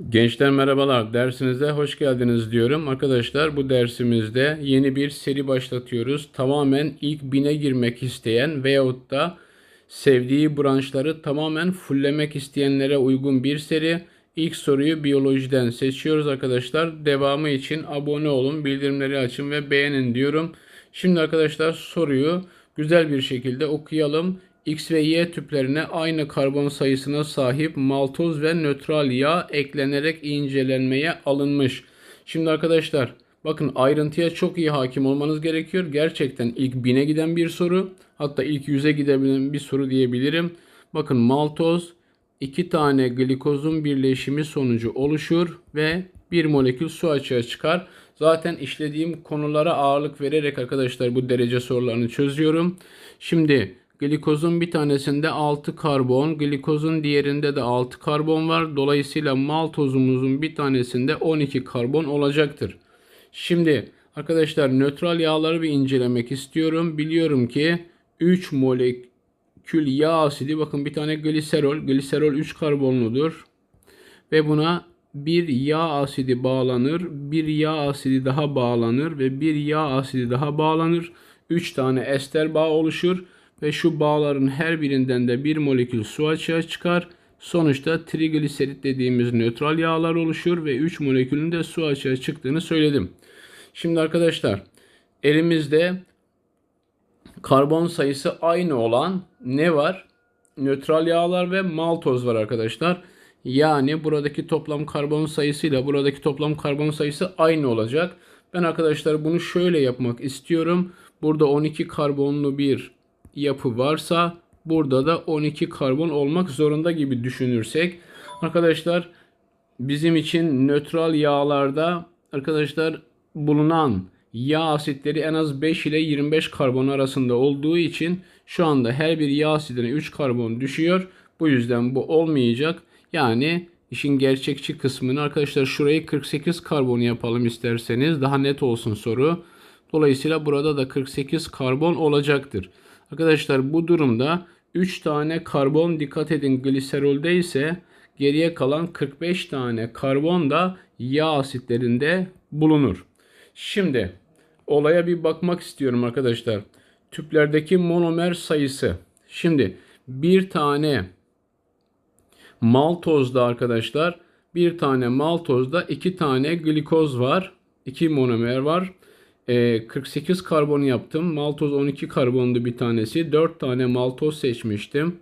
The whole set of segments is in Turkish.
Gençler merhabalar. Dersinize hoş geldiniz diyorum. Arkadaşlar bu dersimizde yeni bir seri başlatıyoruz. Tamamen ilk bine girmek isteyen veyahut da sevdiği branşları tamamen fulllemek isteyenlere uygun bir seri. İlk soruyu biyolojiden seçiyoruz arkadaşlar. Devamı için abone olun, bildirimleri açın ve beğenin diyorum. Şimdi arkadaşlar soruyu güzel bir şekilde okuyalım. X ve Y tüplerine aynı karbon sayısına sahip maltoz ve nötral yağ eklenerek incelenmeye alınmış. Şimdi arkadaşlar bakın ayrıntıya çok iyi hakim olmanız gerekiyor. Gerçekten ilk bine giden bir soru. Hatta ilk yüze gidebilen bir soru diyebilirim. Bakın maltoz iki tane glikozun birleşimi sonucu oluşur ve bir molekül su açığa çıkar. Zaten işlediğim konulara ağırlık vererek arkadaşlar bu derece sorularını çözüyorum. Şimdi glikozun bir tanesinde 6 karbon, glikozun diğerinde de 6 karbon var. Dolayısıyla maltozumuzun bir tanesinde 12 karbon olacaktır. Şimdi arkadaşlar nötral yağları bir incelemek istiyorum. Biliyorum ki 3 molekül yağ asidi bakın bir tane gliserol. Gliserol 3 karbonludur. Ve buna bir yağ asidi bağlanır, bir yağ asidi daha bağlanır ve bir yağ asidi daha bağlanır. 3 tane ester bağ oluşur ve şu bağların her birinden de bir molekül su açığa çıkar. Sonuçta trigliserit dediğimiz nötral yağlar oluşur ve 3 molekülün de su açığa çıktığını söyledim. Şimdi arkadaşlar elimizde karbon sayısı aynı olan ne var? Nötral yağlar ve maltoz var arkadaşlar. Yani buradaki toplam karbon sayısıyla buradaki toplam karbon sayısı aynı olacak. Ben arkadaşlar bunu şöyle yapmak istiyorum. Burada 12 karbonlu bir yapı varsa burada da 12 karbon olmak zorunda gibi düşünürsek arkadaşlar bizim için nötral yağlarda arkadaşlar bulunan yağ asitleri en az 5 ile 25 karbon arasında olduğu için şu anda her bir yağ asidine 3 karbon düşüyor. Bu yüzden bu olmayacak. Yani işin gerçekçi kısmını arkadaşlar şurayı 48 karbon yapalım isterseniz daha net olsun soru. Dolayısıyla burada da 48 karbon olacaktır. Arkadaşlar bu durumda 3 tane karbon dikkat edin gliserolde ise geriye kalan 45 tane karbon da yağ asitlerinde bulunur. Şimdi olaya bir bakmak istiyorum arkadaşlar. Tüplerdeki monomer sayısı. Şimdi bir tane maltozda arkadaşlar bir tane maltozda iki tane glikoz var. iki monomer var. 48 ee, karbon yaptım. Maltoz 12 karbondu bir tanesi. 4 tane maltoz seçmiştim.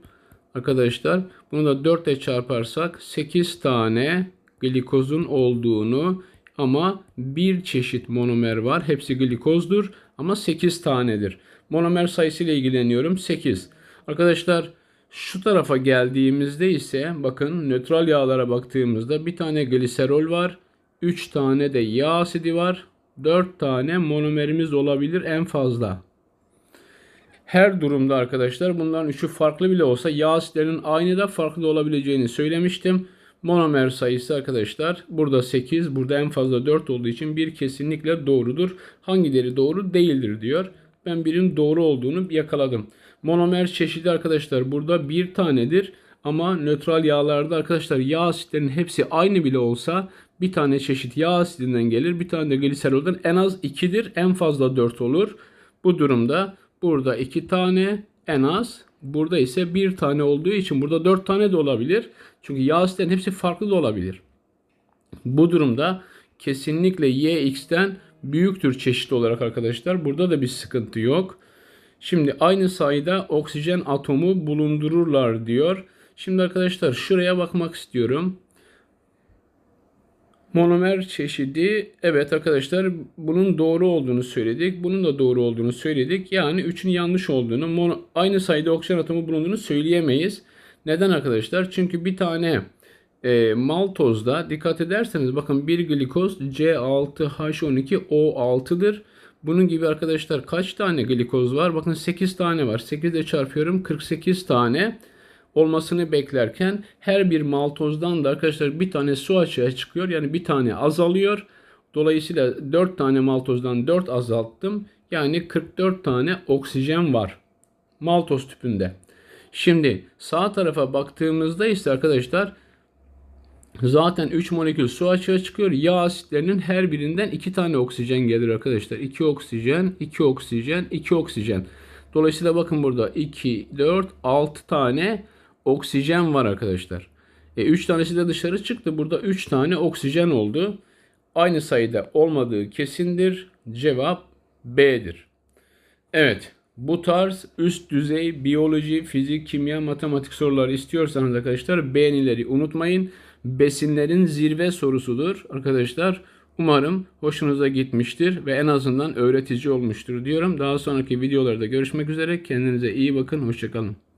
Arkadaşlar bunu da 4 ile çarparsak 8 tane glikozun olduğunu ama bir çeşit monomer var. Hepsi glikozdur ama 8 tanedir. Monomer sayısıyla ilgileniyorum. 8. Arkadaşlar şu tarafa geldiğimizde ise bakın nötral yağlara baktığımızda bir tane gliserol var. 3 tane de yağ asidi var. 4 tane monomerimiz olabilir en fazla. Her durumda arkadaşlar bunların üçü farklı bile olsa yağ asitlerinin aynı da farklı olabileceğini söylemiştim. Monomer sayısı arkadaşlar burada 8 burada en fazla 4 olduğu için bir kesinlikle doğrudur. Hangileri doğru değildir diyor. Ben birin doğru olduğunu yakaladım. Monomer çeşidi arkadaşlar burada bir tanedir. Ama nötral yağlarda arkadaşlar yağ asitlerinin hepsi aynı bile olsa bir tane çeşit yağ asidinden gelir. Bir tane de gliserolden en az 2'dir. En fazla 4 olur. Bu durumda burada 2 tane en az. Burada ise 1 tane olduğu için burada 4 tane de olabilir. Çünkü yağ asitlerin hepsi farklı da olabilir. Bu durumda kesinlikle YX'ten büyüktür çeşit olarak arkadaşlar. Burada da bir sıkıntı yok. Şimdi aynı sayıda oksijen atomu bulundururlar diyor. Şimdi arkadaşlar şuraya bakmak istiyorum. Monomer çeşidi evet arkadaşlar bunun doğru olduğunu söyledik. Bunun da doğru olduğunu söyledik. Yani 3'ün yanlış olduğunu mono, aynı sayıda oksijen atomu bulunduğunu söyleyemeyiz. Neden arkadaşlar? Çünkü bir tane e, maltozda dikkat ederseniz bakın bir glikoz C6H12O6'dır. Bunun gibi arkadaşlar kaç tane glikoz var? Bakın 8 tane var. 8 ile çarpıyorum 48 tane olmasını beklerken her bir maltozdan da arkadaşlar bir tane su açığa çıkıyor. Yani bir tane azalıyor. Dolayısıyla 4 tane maltozdan 4 azalttım. Yani 44 tane oksijen var maltoz tüpünde. Şimdi sağ tarafa baktığımızda ise arkadaşlar Zaten 3 molekül su açığa çıkıyor. Yağ asitlerinin her birinden 2 tane oksijen gelir arkadaşlar. 2 oksijen, 2 oksijen, 2 oksijen. Dolayısıyla bakın burada 2, 4, 6 tane oksijen var arkadaşlar. E 3 tanesi de dışarı çıktı. Burada 3 tane oksijen oldu. Aynı sayıda olmadığı kesindir. Cevap B'dir. Evet. Bu tarz üst düzey biyoloji, fizik, kimya, matematik soruları istiyorsanız arkadaşlar beğenileri unutmayın. Besinlerin zirve sorusudur arkadaşlar. Umarım hoşunuza gitmiştir ve en azından öğretici olmuştur diyorum. Daha sonraki videolarda görüşmek üzere. Kendinize iyi bakın. Hoşçakalın.